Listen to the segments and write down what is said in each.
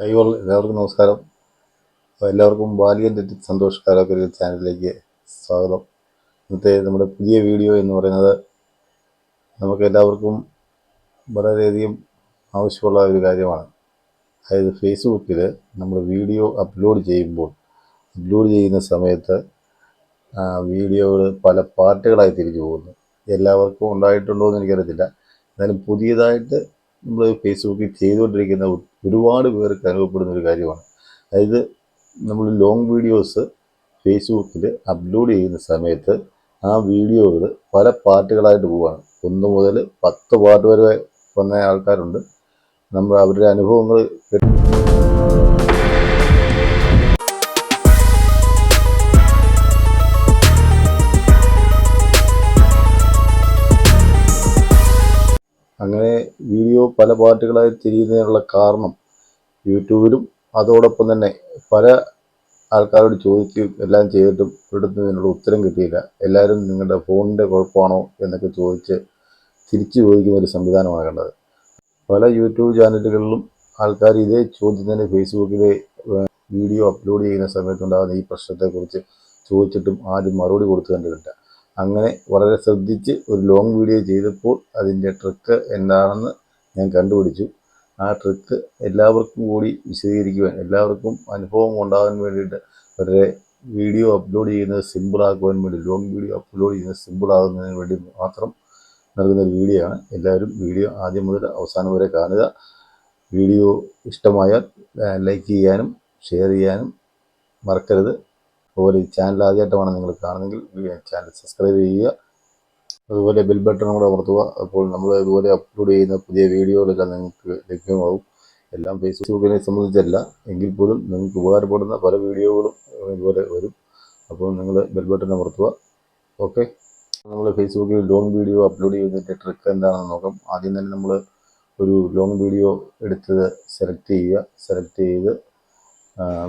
Hi all എല്ലാവർക്കും നമസ്കാരം. എല്ലാവർക്കും ബാലിയൻ തെറ്റി സന്തോഷ് കാരാക്കരി ചാനലിലേക്ക് സ്വാഗതം. ഇന്നത്തെ നമ്മുടെ പുതിയ വീഡിയോ എന്ന് പറയുന്നത് നമുക്ക് എല്ലാവർക്കും വളരെയധികം ആവശ്യമുള്ള ഒരു കാര്യമാണ്. അതായത് ഫേസ്ബുക്കിൽ നമ്മൾ വീഡിയോ അപ്ലോഡ് ചെയ്യുമ്പോൾ അപ്ലോഡ് ചെയ്യുന്ന സമയത്ത് വീഡിയോകൾ പല പാർട്ടുകളായി തിരിച്ചു പോകുന്നു. എല്ലാവർക്കും ഉണ്ടായിട്ടുണ്ടോ എന്ന് എനിക്കറിയത്തില്ല. എന്നാലും പുതിയതായിട്ട് നമ്മൾ ഫേസ്ബുക്കിൽ ചെയ്തുകൊണ്ടിരിക്കുന്ന ഒരുപാട് പേർക്ക് അനുഭവപ്പെടുന്ന ഒരു കാര്യമാണ്. അതായത് നമ്മൾ ലോങ് വീഡിയോസ് ഫേസ്ബുക്കിൽ അപ്ലോഡ് ചെയ്യുന്ന സമയത്ത് ആ വീഡിയോകൾ പല പാർട്ടുകളായിട്ട് പോവുകയാണ് ഒന്ന് മുതൽ പത്ത് പാർട്ട് വരെ വന്ന ആൾക്കാരുണ്ട്. നമ്മൾ അവരുടെ അനുഭവങ്ങൾ അങ്ങനെ വീഡിയോ പല പാർട്ടുകളായി തിരിയുന്നതിനുള്ള കാരണം യൂട്യൂബിലും അതോടൊപ്പം തന്നെ പല ആൾക്കാരോട് ചോദിക്കുകയും എല്ലാം ചെയ്തിട്ടും ഇവിടുന്ന് ഇതിനുള്ള ഉത്തരം കിട്ടിയില്ല. എല്ലാവരും നിങ്ങളുടെ ഫോണിന്റെ കുഴപ്പമാണോ എന്നൊക്കെ ചോദിച്ച് തിരിച്ചു ചോദിക്കുന്ന ഒരു സംവിധാനമാണ് കണ്ടത്. പല യൂട്യൂബ് ചാനലുകളിലും ആൾക്കാർ ഇതേ ചോദ്യത്തിന് ഫേസ്ബുക്കിലെ ഏഹ്, വീഡിയോ അപ്ലോഡ് ചെയ്യുന്ന സമയത്തുണ്ടാകുന്ന ഈ പ്രശ്നത്തെക്കുറിച്ച് ചോദിച്ചിട്ടും ആരും മറുപടി കൊടുത്തു കണ്ടിട്ടില്ല. അങ്ങനെ വളരെ ശ്രദ്ധിച്ച് ഒരു ലോങ് വീഡിയോ ചെയ്തപ്പോൾ അതിന്റെ ട്രിക്ക് എന്താണെന്ന് ഞാൻ കണ്ടുപിടിച്ചു. ആ ട്രിക്ക് എല്ലാവർക്കും കൂടി വിശദീകരിക്കുവാൻ എല്ലാവർക്കും അനുഭവം ഉണ്ടാകാൻ വേണ്ടിയിട്ട് അവരുടെ വീഡിയോ അപ്ലോഡ് ചെയ്യുന്നത് സിമ്പിളാക്കുവാൻ വേണ്ടി ലോങ് വീഡിയോ അപ്ലോഡ് ചെയ്യുന്നത് സിമ്പിളാകുന്നതിന് വേണ്ടി മാത്രം നൽകുന്ന ഒരു വീഡിയോ ആണ്. എല്ലാവരും വീഡിയോ ആദ്യം മുതൽ അവസാനം വരെ കാണുക. വീഡിയോ ഇഷ്ടമായാൽ ലൈക്ക് ചെയ്യാനും ഷെയർ ചെയ്യാനും മറക്കരുത്. അതുപോലെ ഈ ചാനൽ ആദ്യമായിട്ടാണ് നിങ്ങൾ കാണുന്നതെങ്കിൽ ചാനൽ സബ്സ്ക്രൈബ് ചെയ്യുക. അതുപോലെ ബെൽ ബട്ടൺ കൂടെ അമർത്തുക. അപ്പോൾ നമ്മൾ ഇതുപോലെ അപ്ലോഡ് ചെയ്യുന്ന പുതിയ വീഡിയോകളെല്ലാം നിങ്ങൾക്ക് ലഭ്യമാകും. എല്ലാം ഫേസ്ബുക്കിനെ സംബന്ധിച്ചല്ല എങ്കിൽ പോലും നിങ്ങൾക്ക് ഉപകാരപ്പെടുന്ന പല വീഡിയോകളും ഇതുപോലെ വരും. അപ്പോൾ നിങ്ങൾ ബെൽ ബട്ടൺ അമർത്തുക. ഓക്കെ? നമ്മൾ ഫേസ്ബുക്കിൽ ലോങ് വീഡിയോ അപ്ലോഡ് ചെയ്യുന്നതിന്റെ ട്രിക്ക് എന്താണെന്ന് നോക്കാം. ആദ്യം തന്നെ നമ്മൾ ഒരു ലോങ് വീഡിയോ എടുത്തത് സെലക്ട് ചെയ്യുക. സെലക്ട് ചെയ്ത്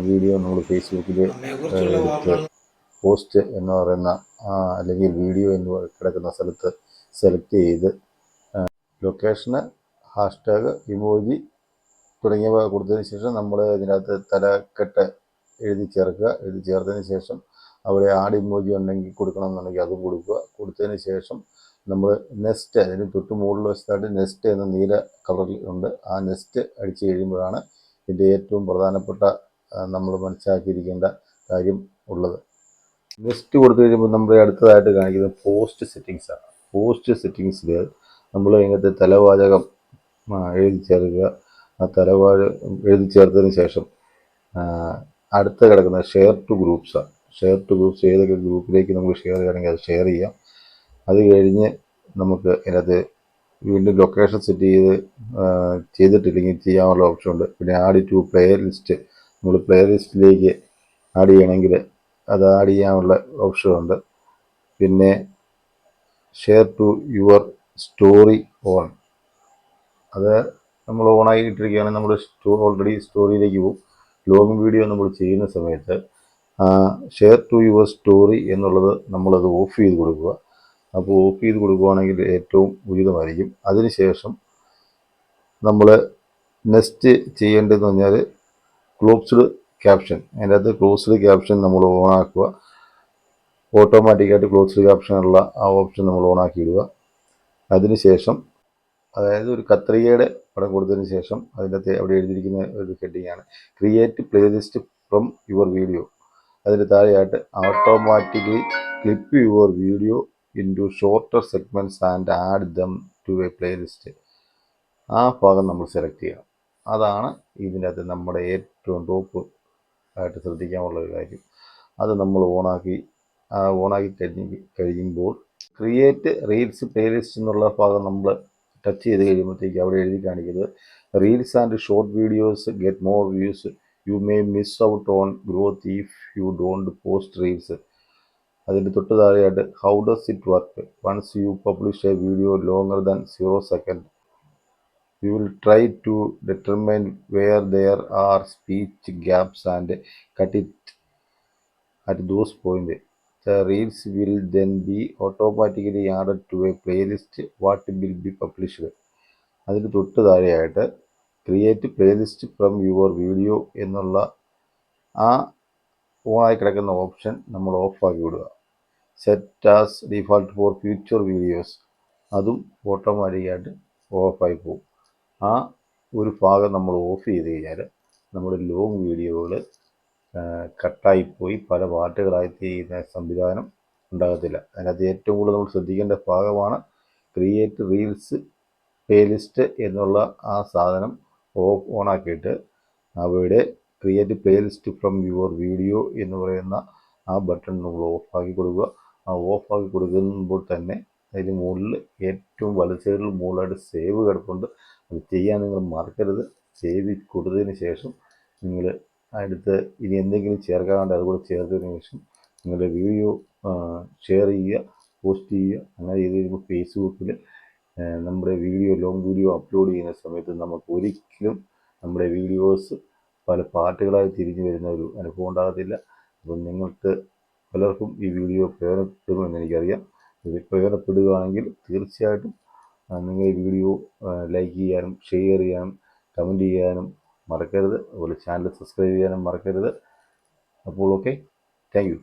വീഡിയോ നമ്മൾ ഫേസ്ബുക്കിൽ എടുത്ത് പോസ്റ്റ് എന്ന് പറയുന്ന അല്ലെങ്കിൽ വീഡിയോ എന്ന് കിടക്കുന്ന സ്ഥലത്ത് സെലക്ട് ചെയ്ത് ലൊക്കേഷന് ഹാഷ്ടാഗ് ഇമോജി തുടങ്ങിയവ കൊടുത്തതിന് ശേഷം നമ്മൾ ഇതിനകത്ത് തലക്കെട്ട് എഴുതി ചേർക്കുക. എഴുതി ചേർത്തതിന് ശേഷം അവിടെ ആഡ് ഇമോജി ഉണ്ടെങ്കിൽ കൊടുക്കണം എന്നുണ്ടെങ്കിൽ അതും കൊടുക്കുക. കൊടുത്തതിന് ശേഷം നമ്മൾ നെസ്റ്റ് അതിന് തൊട്ട് മുകളിൽ വശത്തായിട്ട് നെസ്റ്റ് എന്ന നീല കളറിൽ ഉണ്ട്. ആ നെസ്റ്റ് അടിച്ച് കഴിയുമ്പോഴാണ് ഇതിന്റെ ഏറ്റവും പ്രധാനപ്പെട്ട നമ്മൾ മനസ്സിലാക്കിയിരിക്കേണ്ട കാര്യം ഉള്ളത്. നെക്സ്റ്റ് കൊടുത്തു കഴിയുമ്പോൾ നമ്മൾ അടുത്തതായിട്ട് കാണിക്കുന്നത് പോസ്റ്റ് സെറ്റിങ്സ് ആണ്. പോസ്റ്റ് സെറ്റിങ്സിൽ നമ്മൾ അതിനകത്ത് തലവാചകം എഴുതി ചേർക്കുക. ആ തലവാചകം എഴുതി ചേർത്തതിന് ശേഷം അടുത്ത കിടക്കുന്ന ഷെയർ ടു ഗ്രൂപ്പ്സാണ് ഷെയർ ടു ഗ്രൂപ്പ്സ് ഏതൊക്കെ ഗ്രൂപ്പിലേക്ക് നമുക്ക് ഷെയർ ചെയ്യണമെങ്കിൽ അത് ഷെയർ ചെയ്യാം. അത് കഴിഞ്ഞ് നമുക്ക് അതിനകത്ത് വീണ്ടും ലൊക്കേഷൻ സെറ്റ് ചെയ്ത് ചെയ്തിട്ടില്ലെങ്കിൽ ചെയ്യാനുള്ള ഓപ്ഷൻ ഉണ്ട്. പിന്നെ ആഡ് ടു പ്ലെയർ ലിസ്റ്റ് നമ്മൾ പ്ലെയർ ലിസ്റ്റിലേക്ക് ആഡ് ചെയ്യണമെങ്കിൽ അത് ആഡ് ചെയ്യാനുള്ള ഓപ്ഷൻ ഉണ്ട്. പിന്നെ share to your story on അത് നമ്മൾ ഓണായി ഇട്ടിരിക്കുകയാണെങ്കിൽ നമ്മൾ സ്റ്റോ ഓൾറെഡി സ്റ്റോറിയിലേക്ക് പോകും. ലോങ് വീഡിയോ നമ്മൾ ചെയ്യുന്ന സമയത്ത് ഷെയർ ടു യുവർ സ്റ്റോറി എന്നുള്ളത് നമ്മളത് ഓഫ് ചെയ്ത് കൊടുക്കുക. അപ്പോൾ ഓഫ് ചെയ്ത് കൊടുക്കുകയാണെങ്കിൽ ഏറ്റവും ഉചിതമായിരിക്കും. അതിനുശേഷം നമ്മൾ നെക്സ്റ്റ് ചെയ്യേണ്ടതെന്ന് പറഞ്ഞാൽ ക്ലോസ്ഡ് ക്യാപ്ഷൻ അതിന്റെ അകത്ത് ക്ലോസ്ഡ് ക്യാപ്ഷൻ നമ്മൾ ഓൺ ആക്കുക. ഓട്ടോമാറ്റിക്കായിട്ട് ക്ലോസ്ഡ് ക്യാപ്ഷൻ ക്യാപ്ഷനുള്ള ആ ഓപ്ഷൻ നമ്മൾ ഓൺ ആക്കി ഇടുക. അതിനുശേഷം അതായത് ഒരു കത്രികയുടെ പടം കൊടുത്തതിന് ശേഷം അതിന്റെ അകത്ത് അവിടെ എഴുതിയിരിക്കുന്ന ഒരു ഹെഡിങ് ആണ്. Create playlist from your video അതിന് താഴെയായിട്ട് automatically clip your video into shorter segments and add them to a playlist ആ ഭാഗം നമ്മൾ സെലക്ട് ചെയ്യണം അതാണ് ഇതിന്റെ അകത്ത് നമ്മുടെ ഏറ്റവും ടോപ്പ് ആയിട്ട് ശ്രദ്ധിക്കാനുള്ള ഒരു കാര്യം. അത് നമ്മൾ ഓണാക്കി ഓണാക്കി കഴിഞ്ഞ് കഴിയുമ്പോൾ ക്രിയേറ്റ് റീൽസ് പ്ലേലിസ്റ്റ് എന്നുള്ള ഭാഗം നമ്മൾ ടച്ച് ചെയ്ത് കഴിയുമ്പോഴത്തേക്ക് അവിടെ എഴുതി കാണിക്കുന്നത് reels and short videos get more views you may miss out on growth if you don't post reels അതിന്റെ തൊട്ട് താഴെയായിട്ട് how does it work once you publish a video longer than zero second you will try to determine where there are speech gaps and cut it at those point The reels will then be automatically added to a playlist. What will be published. അതിന് തൊട്ട് താഴെയായിട്ട് create playlist from your video എന്നുള്ള ആ ഓണായി കിടക്കുന്ന option നമ്മൾ ഓഫാക്കി വിടുക. Set as default for future videos അതും ഓട്ടോമാറ്റിക്കായിട്ട് ഓഫായി പോകും. ആ ഒരു ഭാഗം നമ്മൾ ഓഫ് ചെയ്ത് കഴിഞ്ഞാൽ നമ്മുടെ ലോങ് വീഡിയോകൾ കട്ടായിപ്പോയി. പല പാട്ടുകളായി ചെയ്യുന്ന സംവിധാനം ഉണ്ടാകത്തില്ല. അതിനകത്ത് ഏറ്റവും കൂടുതൽ നമ്മൾ ശ്രദ്ധിക്കേണ്ട ഭാഗമാണ് ക്രിയേറ്റ് റീൽസ് പ്ലേലിസ്റ്റ് എന്നുള്ള ആ സാധനം ഓഫ് ഓണാക്കിയിട്ട് അവിടെ create playlist from your video എന്ന് പറയുന്ന ആ ബട്ടൺ നമ്മൾ ഓഫാക്കി കൊടുക്കുക. ആ ഓഫാക്കി കൊടുക്കുമ്പോൾ തന്നെ അതിന് മുകളിൽ ഏറ്റവും വല സൈഡിൽ മുകളിലായിട്ട് സേവ് കിടപ്പുണ്ട്. അത് ചെയ്യാൻ നിങ്ങൾ മറക്കരുത്. ചെയ്ത് കൊടുത്തതിന് ശേഷം നിങ്ങൾ അടുത്ത് ഇനി എന്തെങ്കിലും ചേർക്കാണ്ട് അതുകൂടെ ചേർത്തതിന് ശേഷം നിങ്ങളുടെ വീഡിയോ ഷെയർ ചെയ്യുക പോസ്റ്റ് ചെയ്യുക. അങ്ങനെ ചെയ്ത് കഴിയുമ്പോൾ ഫേസ്ബുക്കിൽ നമ്മുടെ വീഡിയോ ലോങ് വീഡിയോ അപ്ലോഡ് ചെയ്യുന്ന സമയത്ത് നമുക്ക് ഒരിക്കലും നമ്മുടെ വീഡിയോസ് പല പാട്ടുകളായി തിരിഞ്ഞു വരുന്ന ഒരു അനുഭവം ഉണ്ടാകത്തില്ല. അപ്പം നിങ്ങൾക്ക് പലർക്കും ഈ വീഡിയോ പ്രയോജനപ്പെടുമെന്ന് എനിക്കറിയാം. ഇത് പ്രയോജനപ്പെടുകയാണെങ്കിൽ തീർച്ചയായിട്ടും നിങ്ങൾ ഈ വീഡിയോ ലൈക്ക് ചെയ്യാനും ഷെയർ ചെയ്യാനും കമന്റ് ചെയ്യാനും മറക്കരുത്. അതുപോലെ ചാനൽ സബ്സ്ക്രൈബ് ചെയ്യാനും മറക്കരുത്. അപ്പോൾ ഓക്കെ താങ്ക് യു